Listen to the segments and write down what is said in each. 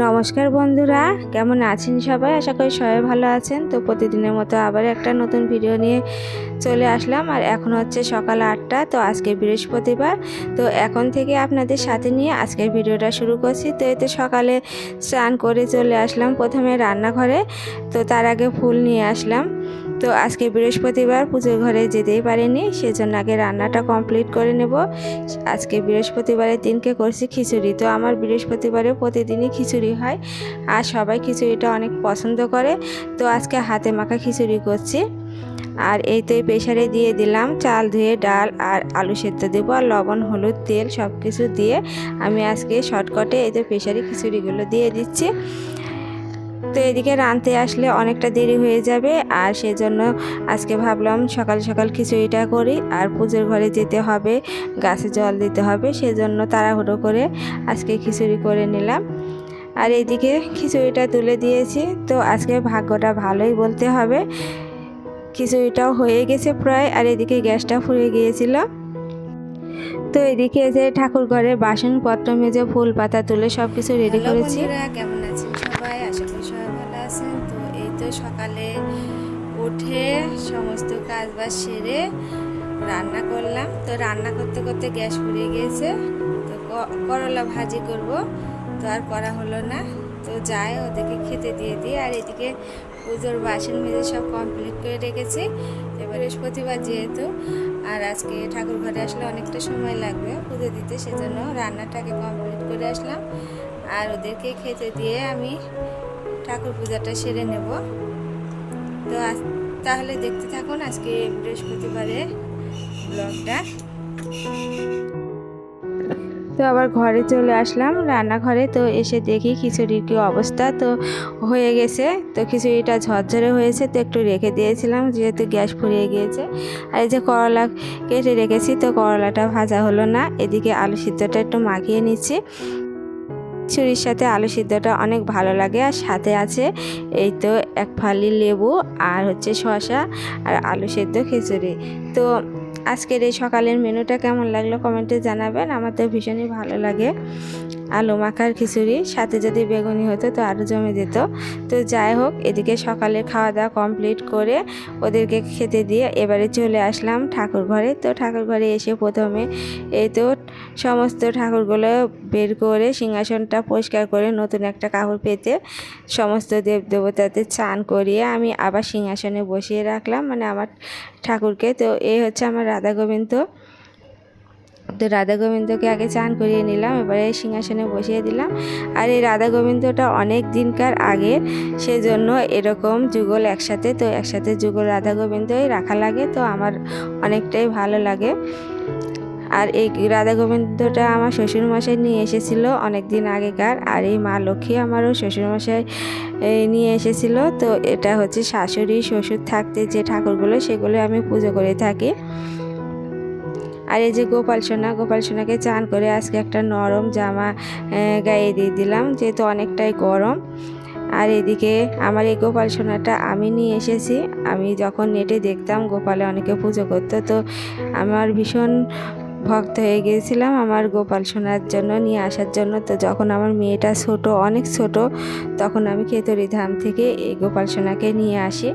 নমস্কার বন্ধুরা, কেমন আছেন সবাই? আশা করি সবাই ভালো আছেন। তো প্রতিদিনের মতো আবার একটা নতুন ভিডিও নিয়ে চলে আসলাম। আর এখন হচ্ছে সকাল আটটা, তো আজকে বৃহস্পতিবার। তো এখন থেকে আপনাদের সাথে নিয়ে আজকের ভিডিওটা শুরু করছি। তো এতে সকালে স্নান করে চলে আসলাম প্রথমে রান্নাঘরে। তো তার আগে ফুল নিয়ে আসলাম। তো আজকে বৃহস্পতিবার পুজোর ঘরে যেতেই পারিনি, সেজন্য আগে রান্নাটা কমপ্লিট করে নেব। আজকে বৃহস্পতিবারের দিনকে করছি খিচুড়ি, তো আমার বৃহস্পতিবারে প্রতিদিনই খিচুড়ি হয় আর সবাই খিচুড়িটা অনেক পছন্দ করে, তো আজকে হাতে মাখা খিচুড়ি করছি। আর এই তো প্রেশারে দিয়ে দিলাম চাল ধুয়ে ডাল আর আলু সেদ্ধ দেবো আর লবণ, হলুদ, তেল সব কিছু দিয়ে আমি আজকে শর্টকাটে এই তো প্রেশারে খিচুড়িগুলো দিয়ে দিচ্ছি। তো এদিকে রাঁধতে আসলে অনেকটা দেরি হয়ে যাবে আর সেজন্য আজকে ভাবলাম সকাল সকাল খিচুড়িটা করি আর পুজোর ঘরে যেতে হবে গাছে জল দিতে হবে সেজন্য তাড়াহুড়ো করে আজকে খিচুড়ি করে নিলাম। আর এদিকে খিচুড়িটা তুলে দিয়েছি তো আজকে ভাগ্যটা ভালোই বলতে হবে। খিচুড়িটাও হয়ে গেছে প্রায় আর এদিকে গ্যাসটা ফুরিয়ে গিয়েছিল। তো এদিকে যে ঠাকুর ঘরে বাসনপত্র মেজে ফুল পাতা তুলে সব কিছু রেডি করেছি। কেমন এই তো সকালে উঠে সমস্ত কাজ বাজ সেরে রান্না করলাম। তো রান্না করতে করতে গ্যাস ফুরিয়ে গিয়েছে। তো করলা ভাজি করব। তো আর করা হলো না। তো যাই, ওদেরকে খেতে দিয়ে দিই। আর এদিকে পুজোর বাসন মেজে সব কমপ্লিট করে রেখেছি। এবার বৃহস্পতিবার যেহেতু, আর আজকে ঠাকুর ঘরে আসলে অনেকটা সময় লাগবে পুজো দিতে, সেজন্য রান্নাটাকে কমপ্লিট করে আসলাম। আর ওদেরকে খেতে দিয়ে আমি ঠাকুর পূজাটা সেরে নেব। তো তাহলে দেখতে থাকুন আজকে বৃহস্পতিবারে ব্লগটা। তো আবার ঘরে চলে আসলাম রান্নাঘরে, তো এসে দেখি খিচুড়ির কী অবস্থা। তো হয়ে গেছে, তো খিচুড়িটা ঝরঝরে হয়েছে, তো একটু রেখে দিয়েছিলাম, যেহেতু গ্যাস ফুরিয়ে গিয়েছে। আর এই যে করলা কেটে রেখেছি, তো করলাটা ভাজা হলো না, এদিকে আলু সিদ্ধটা একটু মাখিয়ে নিচ্ছি। খিচুড়ির সাথে আলু সিদ্ধটা অনেক ভালো লাগে আর সাথে আছে এই তো এক ফালি লেবু আর হচ্ছে শসা আর আলু সেদ্ধ খিচুড়ি। তো আজকের এই সকালের মেনুটা কেমন লাগল কমেন্টে জানাবেন, আমার তো ভীষণই ভালো লাগে। আলু মাখার খিচুড়ি, সাথে যদি বেগুনি হতো তো আরও জমে যেত। তো যাই হোক, এদিকে সকালে খাওয়া দাওয়া কমপ্লিট করে ওদেরকে খেতে দিয়ে এবারে চলে আসলাম ঠাকুর ঘরে। তো ঠাকুর ঘরে এসে প্রথমে এই তো সমস্ত ঠাকুরগুলো বের করে, সিংহাসনটা পরিষ্কার করে নতুন একটা কাপড় পেতে সমস্ত দেব দেবতাদের চান করিয়ে আমি আবার সিংহাসনে বসিয়ে রাখলাম। মানে আমার ঠাকুরকে। তো এই হচ্ছে আমার রাধা গোবিন্দ। তো রাধা গোবিন্দকে আগে চান করিয়ে নিলাম, এবারে সিংহাসনে বসিয়ে দিলাম। আর এই রাধা গোবিন্দটা অনেক দিনকার আগের, সেজন্য এরকম যুগল একসাথে, তো একসাথে যুগল রাধা গোবিন্দই রাখা লাগে, তো আমার অনেকটাই ভালো লাগে। আর এই রাধা গোবিন্দটা আমার শ্বশুরমশাই নিয়ে এসেছিল অনেক দিন আগেকার, আর এই মা লক্ষ্মী আমারও শ্বশুরমশাই নিয়ে এসেছিল। তো এটা হচ্ছে শাশুড়ি শ্বশুর থাকতে যে ঠাকুরগুলো, সেগুলো আমি পুজো করে থাকি। আর এই যে গোপাল সোনা, গোপাল সোনাকে চান করে আজকে একটা নরম জামা গায়ে দিয়ে দিলাম, যেহেতু অনেকটাই গরম। আর এদিকে আমার এই গোপাল সোনাটা আমি নিয়ে এসেছি। আমি যখন নেটে দেখতাম গোপালে অনেকে পুজো করতো, তো আমার ভীষণ ভক্ত হয়ে গিয়েছিলাম আমার গোপাল সোনার জন্য নিয়ে আসার জন্য। তো যখন আমার মেয়েটা ছোট, অনেক ছোট, তখন আমি খেতরি ধাম থেকে এই গোপাল সোনাকে নিয়ে আসি।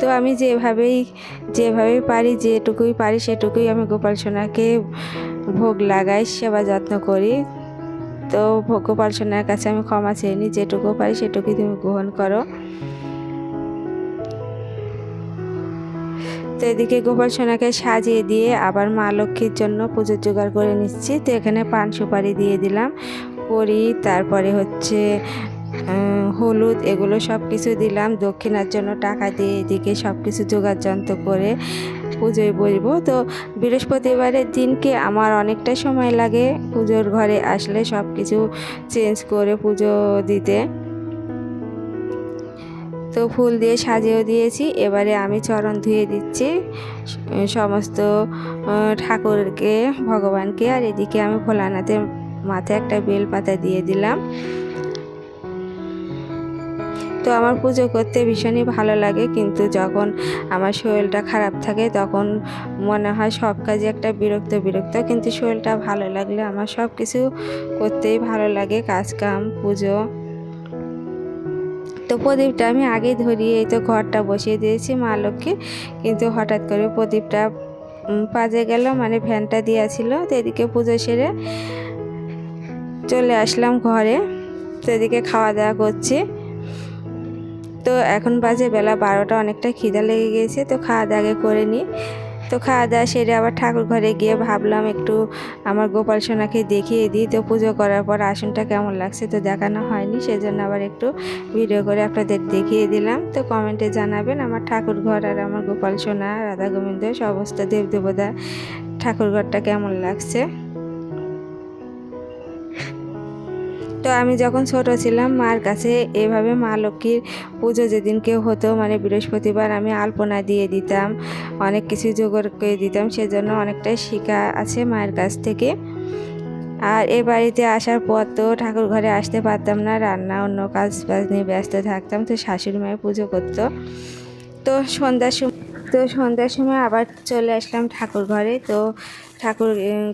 তো আমি যেভাবেই যেভাবে পারি, যেটুকুই পারি সেটুকুই আমি গোপাল সোনাকে ভোগ লাগাই, সেবা যত্ন করি। তো গোপাল সোনার কাছে আমি ক্ষমা চেয়ে নিই, যেটুকু পারি সেটুকুই তুমি গ্রহণ করো। তো এদিকে গোপাল সোনাকে সাজিয়ে দিয়ে আবার মা লক্ষ্মীর জন্য পুজোর জোগাড় করে নিচ্ছি। তো এখানে পান সুপারি দিয়ে দিলাম। করি, তারপরে হচ্ছে হলুদ এগুলো সব কিছু দিলাম। দক্ষিণার জন্য টাকা দিয়ে এদিকে সব কিছু জোগাড় যন্ত্র করে পুজোয় বসবো। তো বৃহস্পতিবারের দিনকে আমার অনেকটা সময় লাগে পুজোর ঘরে আসলে সব কিছু চেঞ্জ করে পুজো দিতে। তো ফুল দিয়ে সাজিয়েও দিয়েছি। এবারে আমি চরণ ধুয়ে দিচ্ছি। সমস্ত ঠাকুরকে, ভগবানকে। আর এদিকে আমি ভোলানাথের মাথায় একটা বেল পাতা দিয়ে দিলাম। তো আমার পুজো করতে ভীষণই ভালো লাগে। কিন্তু যখন আমার শরীরটা খারাপ থাকে, তখন মনে হয় সব কাজে একটা বিরক্ত বিরক্ত। কিন্তু শরীরটা ভালো লাগলে আমার সব কিছু করতেই ভালো লাগে কাজ কাম পুজো। তো প্রদীপটা আমি আগেই ধরিয়ে এই তো ঘরটা বসিয়ে দিয়েছি মা লক্ষ্মী। কিন্তু হঠাৎ করে প্রদীপটা পাজে গেল মানে ভ্যানটা দেওয়া ছিল। তো এদিকে পুজো সেরে চলে আসলাম ঘরে। তো এদিকে খাওয়া দাওয়া করছি। তো এখন বাজে বেলা বারোটা, অনেকটা খিদা লেগে গেছে, তো খাওয়া দাওয়া করে নিই। তো খাওয়া দাওয়া সেরে আবার ঠাকুর ঘরে গিয়ে ভাবলাম একটু আমার গোপাল সোনাকে দেখিয়ে দিই, তো পুজো করার পর আসনটা কেমন লাগছে তো দেখানো হয়নি, সেজন্য আবার একটু ভিডিও করে আপনাদের দেখিয়ে দিলাম। তো কমেন্টে জানাবেন আমার ঠাকুর ঘর আর আমার গোপাল সোনা, রাধা গোবিন্দ সমস্ত দেব দেবতা ঠাকুর ঘরটা কেমন লাগছে। তো আমি যখন ছোট ছিলাম, মার কাছে এভাবে মা লক্ষ্মীর পুজো যেদিনকে হতো মানে বৃহস্পতিবার আমি আলপনা দিয়ে দিতাম, অনেক কিছু জোগাড় করে দিতাম, সেজন্য অনেকটাই শেখা আছে মায়ের কাছ থেকে। আর এ বাড়িতে আসার পর তো ঠাকুর ঘরে আসতে পারতাম না, রান্না, অন্য কাজ বাজ নিয়ে ব্যস্ত থাকতাম, তো শাশুড়ি মায়ের পুজো করতো। তো সন্ধ্যার সময় তো সন্ধ্যার সময় আবার চলে আসলাম ঠাকুর ঘরে। তো ঠাকুর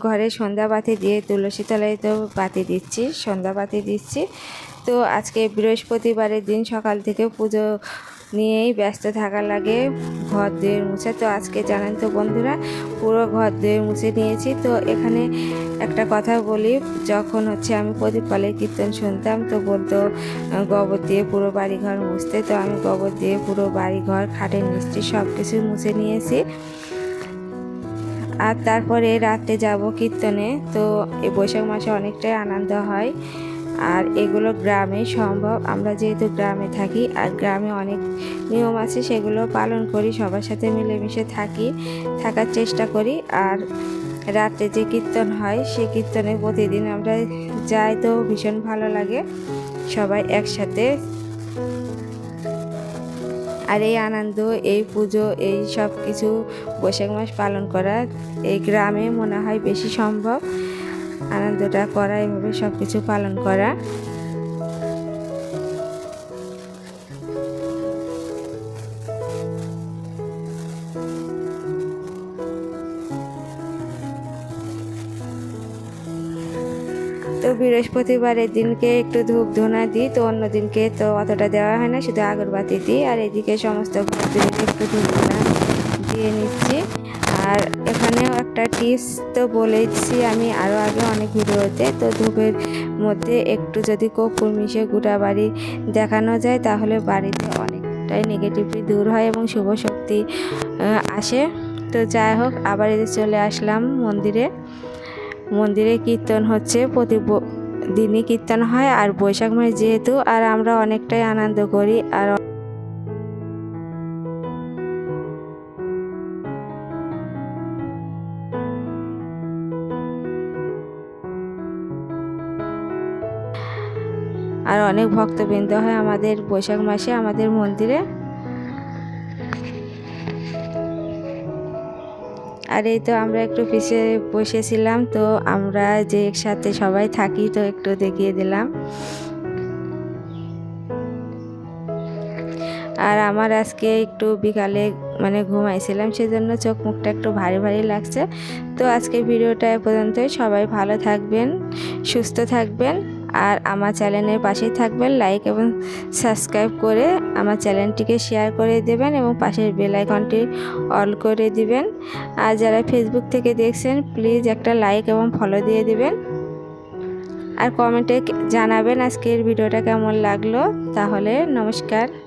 ঘরে সন্ধ্যা বাতি দিয়ে তুলসী তলায় তো বাতি দিচ্ছি, সন্ধ্যা বাতি দিচ্ছি। তো আজকে বৃহস্পতিবারের দিন সকাল থেকে পুজো নিয়েই ব্যস্ত থাকা লাগে ঘর ধুয়ে মুছে। তো আজকে জানেন তো বন্ধুরা, পুরো ঘর ধুয়ে মুছে নিয়েছি। তো এখানে একটা কথা বলি, যখন হচ্ছে আমি প্রদীপ পালের কীর্তন শুনতাম, তো বলতো গোবর দিয়ে পুরো বাড়িঘর মুছতে। তো আমি গোবর দিয়ে পুরো বাড়িঘর, খাটের মিষ্টি সব কিছু মুছে নিয়েছি। আর তারপরে রাত্রে যাব কীর্তনে। তো এই বৈশাখ মাসে অনেকটাই আনন্দ হয়। আর এগুলো গ্রামে সম্ভব। আমরা যেহেতু গ্রামে থাকি আর গ্রামে অনেক নিয়ম আছে, সেগুলো পালন করি, সবার সাথে মিলেমিশে থাকি, থাকার চেষ্টা করি। আর রাতে যে কীর্তন হয়, সে কীর্তনে প্রতিদিন আমরা যাই তো ভীষণ ভালো লাগে সবাই একসাথে। আর এই আনন্দ, এই পুজো, এই সব কিছু বৈশাখ মাস পালন করা এই গ্রামে মনে হয় বেশি সম্ভব। আনন্দটা করা, এভাবে সব কিছু পালন করা। তো বৃহস্পতিবারের দিনকে একটু ধূপ ধোনা দিই, তো অন্য দিনকে তো অতটা দেওয়া হয় না, শুধু আগরবাতি দিই। আর এদিকে সমস্ত একটু ধূপ ধোনা দিয়ে নিচ্ছি। আর এখানেও একটা টিপস তো বলেছি আমি আরও আগে অনেক ভিডিওতে। তো ধূপের মধ্যে একটু যদি কপুর মিশে গোটা বাড়ি দেখানো যায়, তাহলে বাড়িতে অনেকটাই নেগেটিভলি দূর হয় এবং শুভ শক্তি আসে। তো যাই হোক, আবার এদের চলে আসলাম মন্দিরে। মন্দিরে কীর্তন হচ্ছে, প্রতি দিনই কীর্তন হয়, আর বৈশাখ মাস যেহেতু, আর আমরা অনেকটাই আনন্দ করি, আর আর অনেক ভক্তবৃন্দ হয় আমাদের বৈশাখ মাসে আমাদের মন্দিরে। আর এই তো আমরা একটু পিছিয়ে বসেছিলাম, তো আমরা যে একসাথে সবাই থাকি তো একটু দেখিয়ে দিলাম। আর আমার আজকে একটু বিকালে মানে ঘুমাইছিলাম, সেজন্য চোখ মুখটা একটু ভারী ভারী লাগছে। তো আজকে ভিডিওটা পর্যন্তই, সবাই ভালো থাকবেন, সুস্থ থাকবেন। আর আমার চ্যানেলের পাশেই থাকবেন লাইক এবং সাবস্ক্রাইব করে আমার চ্যানেলটিকে শেয়ার করে দেবেন এবং পাশের বেল আইকনটি অল করে দিবেন। আর যারা ফেসবুক থেকে দেখছেন প্লিজ একটা লাইক এবং ফলো দিয়ে দিবেন। আর কমেন্টে জানাবেন আজকের ভিডিওটা কেমন লাগল। তাহলে নমস্কার।